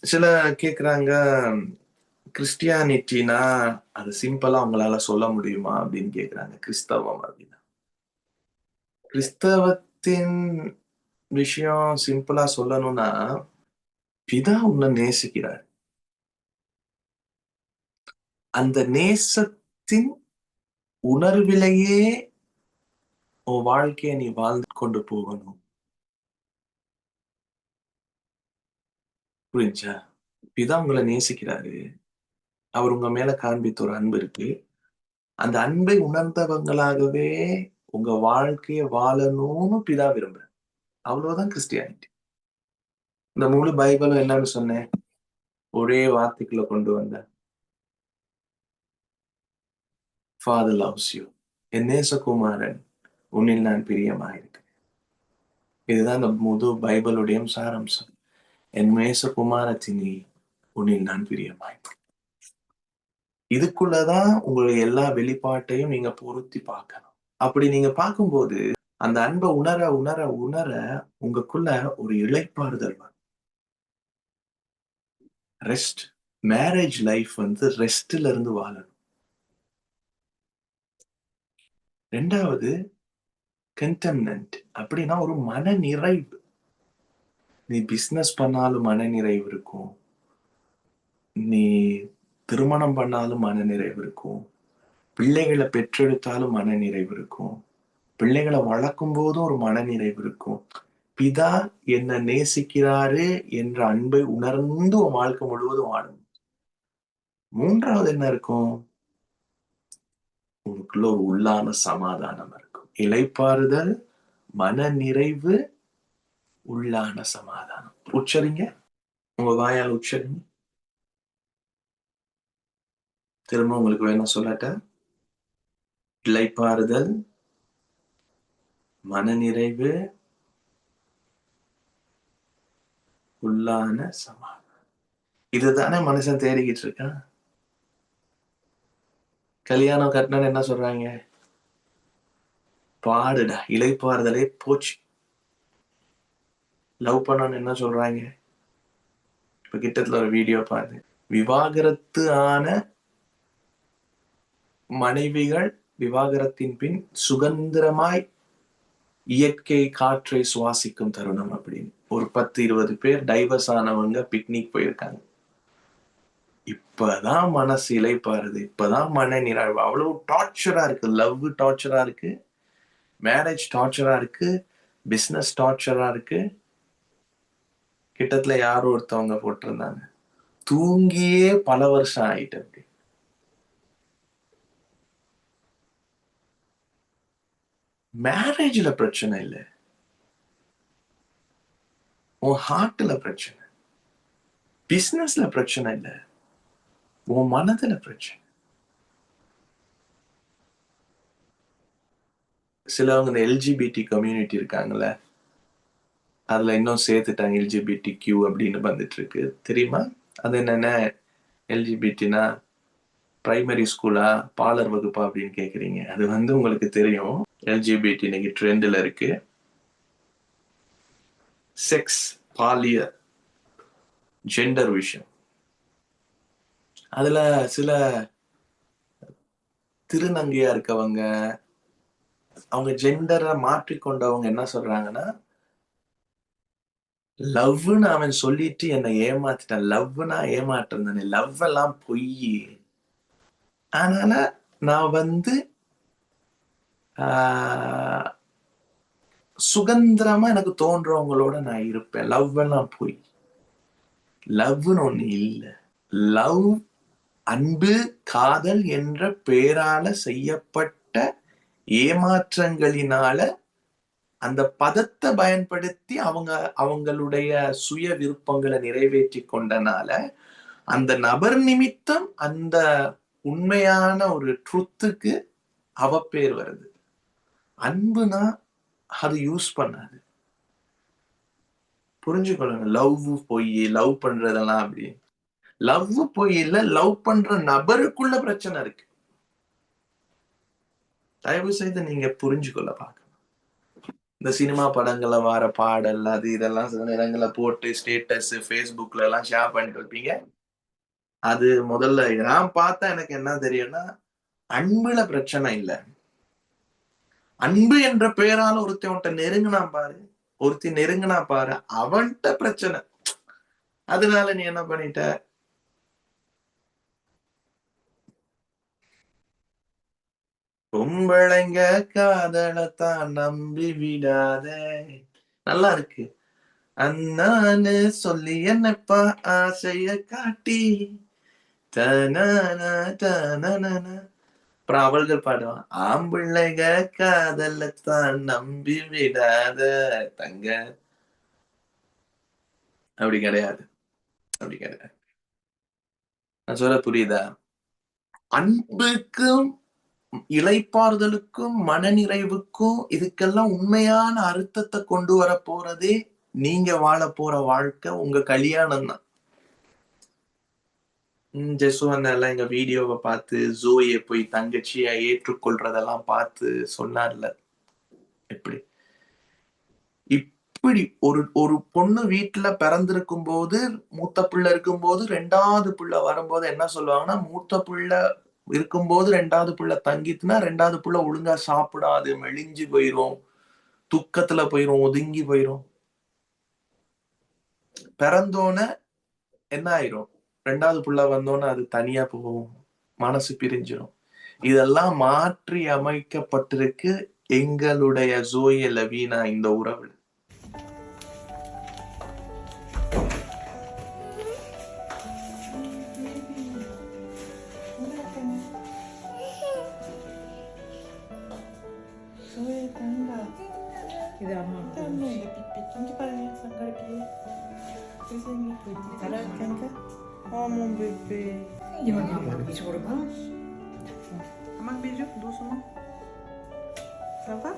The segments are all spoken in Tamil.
சில கேக்குறாங்க கிறிஸ்டியானிட்டினா அது சிம்பிளா அவங்களால சொல்ல முடியுமா? அப்படின்னு கேக்குறாங்க கிறிஸ்தவம் அப்படின்னா. கிறிஸ்தவத்தின் விஷயம் சிம்பிளா சொல்லணும்னா பிதா உன்னை நேசிக்கிறார். அந்த நேசத்தின் உணர்விலேயே உன் வாழ்க்கையை நீ வாழ்ந்து கொண்டு போகணும். புரிஞ்சா? பிதா உங்களை நேசிக்கிறாரு. அவர் உங்க மேல காண்பித்த ஒரு அன்பு இருக்கு. அந்த அன்பை உணர்ந்தவங்களாகவே உங்க வாழ்க்கையை வாழணும்னு பிதா விரும்புறேன் அவ்வளவுதான் கிறிஸ்டியானிட்டி. இந்த முழு பைபிளும் என்னன்னு சொன்னேன்? ஒரே வார்த்தைக்குள்ள கொண்டு வந்த. ஃபாதர் லவ்ஸ் யூ என் நேசகுமாரன் உன்னில் நான் பிரியமாயிருக்கிறேன். இதுதான் இந்த முது பைபிளுடைய சாரம்சம். என் நேசகுமாரத்தினி உன்னில் நான் பிரியமாய் இதுக்குள்ளதான் உங்களுடைய எல்லா வெளிப்பாட்டையும் நீங்க பொருத்தி பார்க்கணும். அப்படி நீங்க பார்க்கும்போது அந்த அன்பை உணர உணர உணர உங்களுக்குள்ள ஒரு இழைப்பாறுதல் வரும். ரெஸ்ட் மேரேஜ் லைஃப் வந்து ரெஸ்ட்ல இருந்து வாழணும். ரெண்டாவது கண்டெம்னன்ட் அப்படின்னா ஒரு மன நிறைவு நீ பிசினஸ் பண்ணாலும் மன நிறைவு இருக்கும். நீ திருமணம் பண்ணாலும் மன நிறைவு இருக்கும். பிள்ளைகளை பெற்றெடுத்தாலும் மன நிறைவு இருக்கும். பிள்ளைகளை வளர்க்கும் போதும் ஒரு மன நிறைவு இருக்கும். பிதா என்ன நேசிக்கிறாரு என்ற அன்பை உணர்ந்து உன் வாழ்க்கை முழுவதும் வாழும். மூன்றாவது என்ன இருக்கும்? உனக்குள்ள ஒரு உள்ளான சமாதானம் இருக்கும். இலைப்பாறுதல் மன நிறைவு உள்ளான சமாதானம். உச்சரிங்க. உங்க வாயால் உச்சரிங்க. திரும்ப உங்களுக்கு வேணும் சொல்லட்ட? இலைப்பாறுதல் மனநிறைவு உள்ளான சமாதானம். இதுதானே மனுஷன் தேடிக்கிட்டு இருக்கான். கல்யாணம் கட்டினு என்ன சொல்றாங்க? பாடுடா இலைப்பாறுதலே போச்சு. லவ் பண்ணனு என்ன சொல்றாங்க? இப்ப கிட்டத்துல ஒரு வீடியோ பாருங்க. விவாகரத்து ஆன மனைவிகள் விவாகரத்தின் பின் சுதந்திரமாய் இயற்கை காற்றை சுவாசிக்கும் தருணம் அப்படின்னு. ஒரு பத்து இருபது பேர் டைவர்ஸ் ஆனவங்க பிக்னிக் போயிருக்காங்க. இப்பதான் மனசு இலைப்பாருது இப்பதான் மன நிறைவு. அவ்வளவு டார்ச்சரா இருக்கு. லவ் டார்ச்சரா இருக்கு. மேரேஜ் டார்ச்சரா இருக்கு. பிசினஸ் டார்ச்சரா இருக்கு. கிட்டத்துல யாரும் ஒருத்தவங்க போட்டிருந்தாங்க. தூங்கியே பல வருஷம் ஆயிட்டு அப்படி. மேரேஜ்ல பிரச்சனை இல்லை. உன் ஹார்ட்ல பிரச்சனை. பிசினஸ்ல பிரச்சனை இல்லை. உன் மனதுல பிரச்சனை. சிலவங்க இந்த எல்ஜிபிடி கம்யூனிட்டி இருக்காங்களே அதில் இன்னும் சேர்த்துட்டாங்க எல்ஜிபிடி கியூ அப்படின்னு வந்துட்டு இருக்கு தெரியுமா? அது என்னென்ன? எல்ஜிபிடினா ப்ரைமரி ஸ்கூலா பாலர் வகுப்பா அப்படின்னு கேட்குறீங்க அது வந்து உங்களுக்கு தெரியும். எல்ஜிபிடி இன்னைக்கு ட்ரெண்டில் இருக்கு. செக்ஸ் பாலியர் ஜெண்டர் விஷயம் அதில் சில திருநங்கையா இருக்கவங்க அவங்க ஜெண்டரை மாற்றிக்கொண்டவங்க என்ன சொல்றாங்கன்னா லவ்னு அவன் சொல்லிட்டு என்னை ஏமாத்திட்டான். லவ்னா ஏமாற்றிருந்தானே லவ் எல்லாம் பொய் அதனால நான் வந்து ஆஹ், சுதந்திரமா எனக்கு தோன்றவங்களோட நான் இருப்பேன். லவ் எல்லாம் பொய். லவ்னு ஒண்ணு இல்லை. லவ் அன்பு காதல் என்ற பெயரால செய்யப்பட்ட ஏமாற்றங்களினால அந்த பதத்தை பயன்படுத்தி அவங்க அவங்களுடைய சுய விருப்பங்களை நிறைவேற்றி கொண்டனால அந்த நபர் நிமித்தம் அந்த உண்மையான ஒரு ட்ருத்துக்கு அவப்பேர் வருது. அன்புனா அது யூஸ் பண்ணாது. புரிஞ்சுக்கொள்ளுங்க லவ் பொய் லவ் பண்றதெல்லாம் அப்படி. லவ் போய் இல்ல லவ் பண்ற நபருக்குள்ள பிரச்சனை இருக்கு. தயவு செய்து நீங்க புரிஞ்சுக்கொள்ள பாக்க இந்த சினிமா படங்கள்ல வர பாடல் அது இதெல்லாம் சில நேரங்கள்ல போட்டு ஸ்டேட்டஸ் ஃபேஸ்புக்ல எல்லாம் ஷேர் பண்ணிட்டு வைப்பீங்க அது முதல்ல நான் பார்த்தா எனக்கு என்ன தெரியும்னா அன்புல பிரச்சனை இல்ல. அன்பு என்ற பெயரால ஒருத்தவன்கிட்ட நெருங்கினா பாரு ஒருத்தி நெருங்கினா பாரு அவன்கிட்ட பிரச்சனை. அதனால நீ என்ன பண்ணிட்ட? பொம்பளைங்க காதலத்தான் நம்பி விடாத. நல்லா இருக்கு. அண்ணான்னு சொல்லி என்னப்பா ஆசைய காட்டி? தனன தனன அப்புறம் அவள்கள் பாடுவான் ஆம்பிள்ளைங்க காதலத்தான் நம்பி விடாத தங்க. அப்படி கிடையாது. அப்படி கிடையாது. நான் சொல்ல புரியுதா? அன்புக்கும் இலைப்பாறுதலுக்கும் மனநிறைவுக்கும் இதுக்கெல்லாம் உண்மையான அர்த்தத்தை கொண்டு வர போறதே நீங்க வாழ போற வாழ்க்கை உங்க கல்யாணம் தான். ஜெசுவன் எல்லாம் எங்க வீடியோவை பார்த்து ஜோயை போய் தங்கச்சியா ஏற்றுக்கொள்றதெல்லாம் பார்த்து சொன்னார்ல. எப்படி? இப்படி ஒரு ஒரு பொண்ணு வீட்டுல பிறந்திருக்கும் போது மூத்த பிள்ளை இருக்கும்போது ரெண்டாவது பிள்ளை வரும்போது என்ன சொல்லுவாங்கன்னா மூத்த பிள்ளை இருக்கும்போது ரெண்டாவது பிள்ளை தங்கிட்டுனா ரெண்டாவது பிள்ளை ஒழுங்கா சாப்பிடாது மெலிஞ்சு போயிரும் துக்கத்துல போயிரும் ஒதுங்கி போயிரும். பிறந்தோன என்ன ஆயிரும்? ரெண்டாவது புள்ள வந்தோன்னு அது தனியா போகும் மனசு பிரிஞ்சிடும் இதெல்லாம் மாற்றி அமைக்கப்பட்டிருக்கு எங்களுடைய ஜோய லவீனா இந்த உறவு 삐삐삐 똥기빨리 상갈비에 선생이 보이지 잘할까? 어머 베베 이만 가만 비주얼 봐 가만 비주 누수마 사과?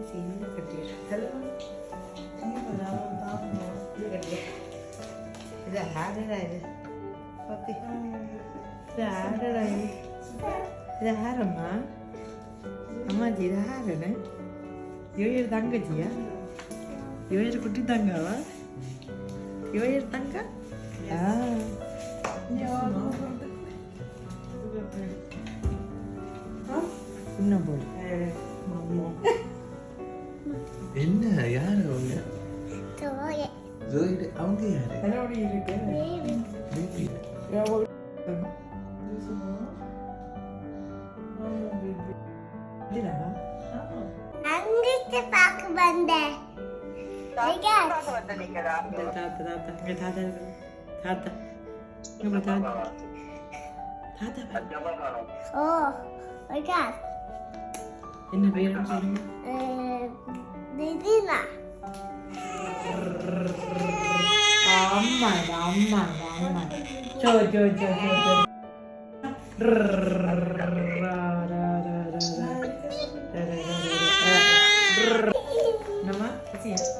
이제 있는 거지 잘 이거 나온다 이거 이제 하래라 이제 어때? 이제 하래라 이제 이제 하래마 아마 이제 하래네 இருக்கு தாத்தா இங்க பாரு, தாத்தா தாத்தா பாரு. ஓ ஐயா, என்ன பேருன்னு சொல்லுங்க அஹ், திதினா அம்மா அம்மா அம்மா சோ சோ சோ சோ சோ Sí, sí.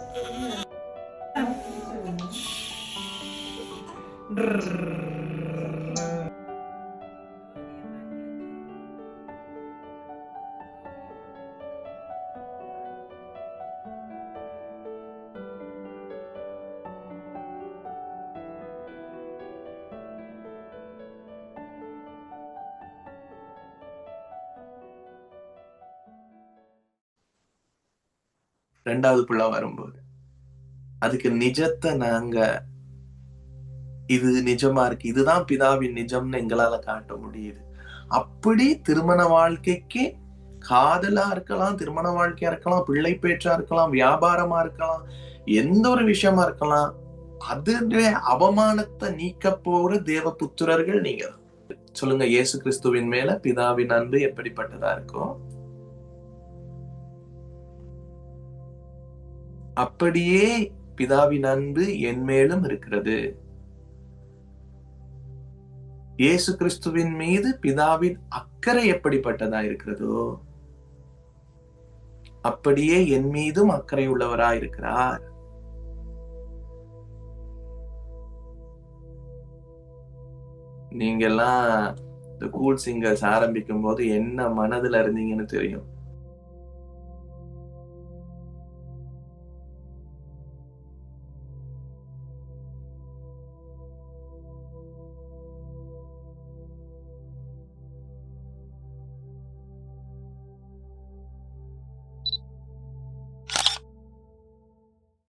ரெண்டாவது பிள்ளை வரும்போது. அதுக்கு நிஜத்தை நாங்க இது நிஜமா இருக்கு இதுதான் பிதாவின் நிஜம்னு எங்களால காட்ட முடியுது. அப்படி திருமண வாழ்க்கைக்கு காதலா இருக்கலாம் திருமண வாழ்க்கையா இருக்கலாம் பிள்ளை பேச்சா இருக்கலாம் வியாபாரமா இருக்கலாம் எந்த ஒரு விஷயமா இருக்கலாம் அதுவே அவமானத்தை நீக்க போற தேவ புத்திரர்கள் நீங்க சொல்லுங்க இயேசு கிறிஸ்துவின் மேல பிதாவின் அன்பு எப்படிப்பட்டதா இருக்கும் அப்படியே பிதாவின் அன்பு என் மேலும் இருக்கிறது. இயேசு கிறிஸ்துவின் மீது பிதாவின் அக்கறை எப்படிப்பட்டதா இருக்கிறதோ அப்படியே என் மீதும் அக்கறை உள்ளவராய் இருக்கிறார். நீங்க எல்லாம் இந்த கூல் சிங்கர்ஸ் ஆரம்பிக்கும் போது என்ன மனதுல இருந்தீங்கன்னு தெரியும்.